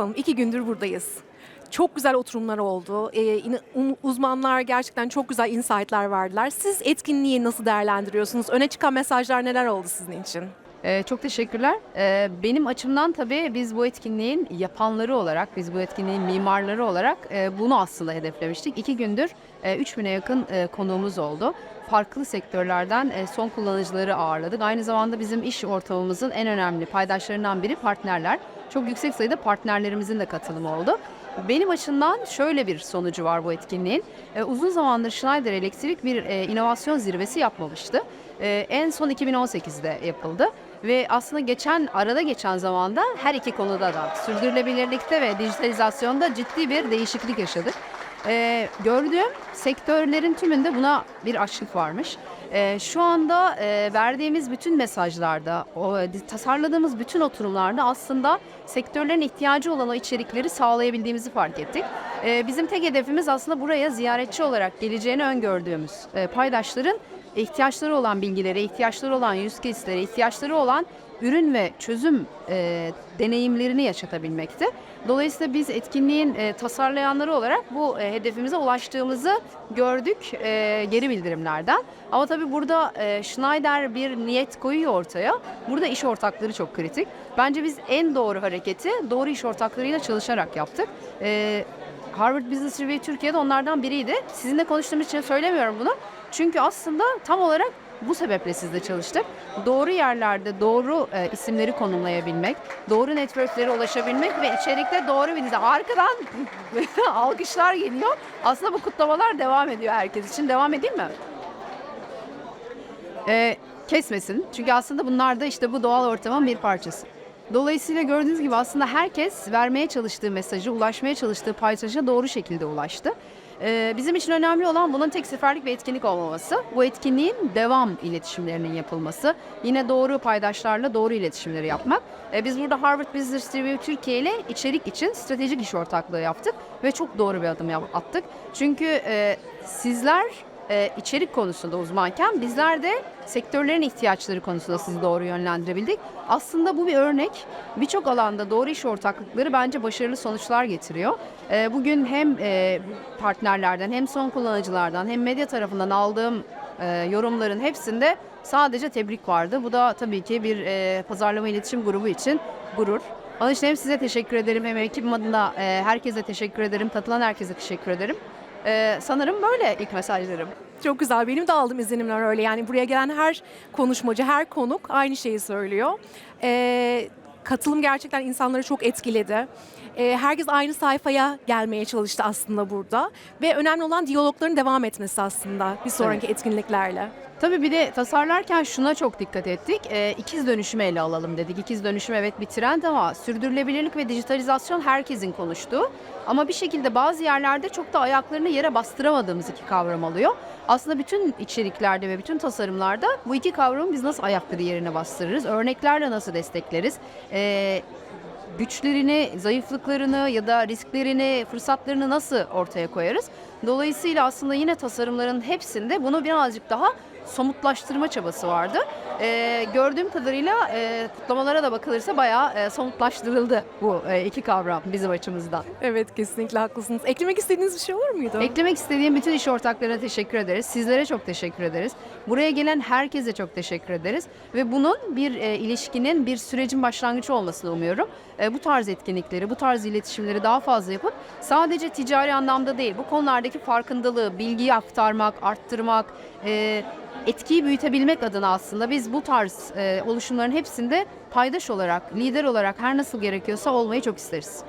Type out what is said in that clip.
Hanım iki gündür buradayız. Çok güzel oturumlar oldu. Ee, um- uzmanlar gerçekten çok güzel insight'lar verdiler. Siz etkinliği nasıl değerlendiriyorsunuz? Öne çıkan mesajlar neler oldu sizin için? Ee, çok teşekkürler. Ee, benim açımdan tabii biz bu etkinliğin yapanları olarak, biz bu etkinliğin mimarları olarak e, bunu aslında hedeflemiştik. İki gündür e, 3000'e yakın e, konuğumuz oldu. Farklı sektörlerden e, son kullanıcıları ağırladık. Aynı zamanda bizim iş ortamımızın en önemli paydaşlarından biri partnerler. Çok yüksek sayıda partnerlerimizin de katılımı oldu. Benim açımdan şöyle bir sonucu var bu etkinliğin. E, uzun zamandır Schneider Elektrik bir e, inovasyon zirvesi yapmamıştı. E, en son 2018'de yapıldı ve aslında geçen arada geçen zamanda her iki konuda da sürdürülebilirlikte ve dijitalizasyonda ciddi bir değişiklik yaşadık. E, gördüğüm sektörlerin tümünde buna bir açlık varmış. E, şu anda e, verdiğimiz bütün mesajlarda, o, e, tasarladığımız bütün oturumlarda aslında sektörlerin ihtiyacı olan o içerikleri sağlayabildiğimizi fark ettik. E, bizim tek hedefimiz aslında buraya ziyaretçi olarak geleceğini öngördüğümüz e, paydaşların ihtiyaçları olan bilgilere, ihtiyaçları olan use case'lere, ihtiyaçları olan ürün ve çözüm e, deneyimlerini yaşatabilmekte. Dolayısıyla biz etkinliğin e, tasarlayanları olarak bu e, hedefimize ulaştığımızı gördük e, geri bildirimlerden. Ama tabii burada e, Schneider bir niyet koyuyor ortaya. Burada iş ortakları çok kritik. Bence biz en doğru hareketi doğru iş ortaklarıyla çalışarak yaptık. E, Harvard Business Review Türkiye'de onlardan biriydi. Sizinle konuştuğum için söylemiyorum bunu. Çünkü aslında tam olarak bu sebeple sizle çalıştık. Doğru yerlerde doğru e, isimleri konumlayabilmek, doğru networklere ulaşabilmek ve içerikte doğru dizi. Arkadan alkışlar geliyor. Aslında bu kutlamalar devam ediyor herkes için. Devam edeyim mi? E, kesmesin. Çünkü aslında bunlar da işte bu doğal ortamın bir parçası. Dolayısıyla gördüğünüz gibi aslında herkes vermeye çalıştığı mesajı, ulaşmaya çalıştığı paylaşa doğru şekilde ulaştı. Ee, bizim için önemli olan bunun tek seferlik bir etkinlik olmaması. Bu etkinliğin devam iletişimlerinin yapılması. Yine doğru paydaşlarla doğru iletişimleri yapmak. Ee, biz burada Harvard Business Review Türkiye ile içerik için stratejik iş ortaklığı yaptık. Ve çok doğru bir adım attık. Çünkü e, sizler e, içerik konusunda uzmanken bizler de sektörlerin ihtiyaçları konusunda sizi doğru yönlendirebildik. Aslında bu bir örnek. Birçok alanda doğru iş ortaklıkları bence başarılı sonuçlar getiriyor. E, bugün hem e, partnerlerden hem son kullanıcılardan hem medya tarafından aldığım e, yorumların hepsinde sadece tebrik vardı. Bu da tabii ki bir e, pazarlama iletişim grubu için gurur. Onun için hem size teşekkür ederim hem ekibim adına e, herkese teşekkür ederim. Katılan herkese teşekkür ederim. Ee, sanırım böyle ilk mesajlarım. Çok güzel. Benim de aldığım izlenimler öyle. Yani buraya gelen her konuşmacı, her konuk aynı şeyi söylüyor. Ee, katılım gerçekten insanları çok etkiledi. Ee, herkes aynı sayfaya gelmeye çalıştı aslında burada. Ve önemli olan diyalogların devam etmesi aslında bir sonraki etkinliklerle. Tabii bir de tasarlarken şuna çok dikkat ettik. Ee, ikiz dönüşümü ele alalım dedik. İkiz dönüşüm evet bir trend ama sürdürülebilirlik ve dijitalizasyon herkesin konuştuğu. Ama bir şekilde bazı yerlerde çok da ayaklarını yere bastıramadığımız iki kavram oluyor. Aslında bütün içeriklerde ve bütün tasarımlarda bu iki kavramı biz nasıl ayakları yerine bastırırız? Örneklerle nasıl destekleriz? Ee, güçlerini, zayıflıklarını ya da risklerini, fırsatlarını nasıl ortaya koyarız? Dolayısıyla aslında yine tasarımların hepsinde bunu birazcık daha somutlaştırma çabası vardı. Ee, gördüğüm kadarıyla e, kutlamalara da bakılırsa bayağı e, somutlaştırıldı bu e, iki kavram bizim açımızdan. Evet kesinlikle haklısınız. Eklemek istediğiniz bir şey olur muydu? Eklemek istediğim bütün iş ortaklarına teşekkür ederiz. Sizlere çok teşekkür ederiz. Buraya gelen herkese çok teşekkür ederiz. Ve bunun bir e, ilişkinin, bir sürecin başlangıcı olmasını umuyorum. E, bu tarz etkinlikleri, bu tarz iletişimleri daha fazla yapıp sadece ticari anlamda değil bu konulardaki farkındalığı, bilgiyi aktarmak, arttırmak, e, etkiyi büyütebilmek adına aslında biz bu tarz e, oluşumların hepsinde paydaş olarak, lider olarak her nasıl gerekiyorsa olmayı çok isteriz.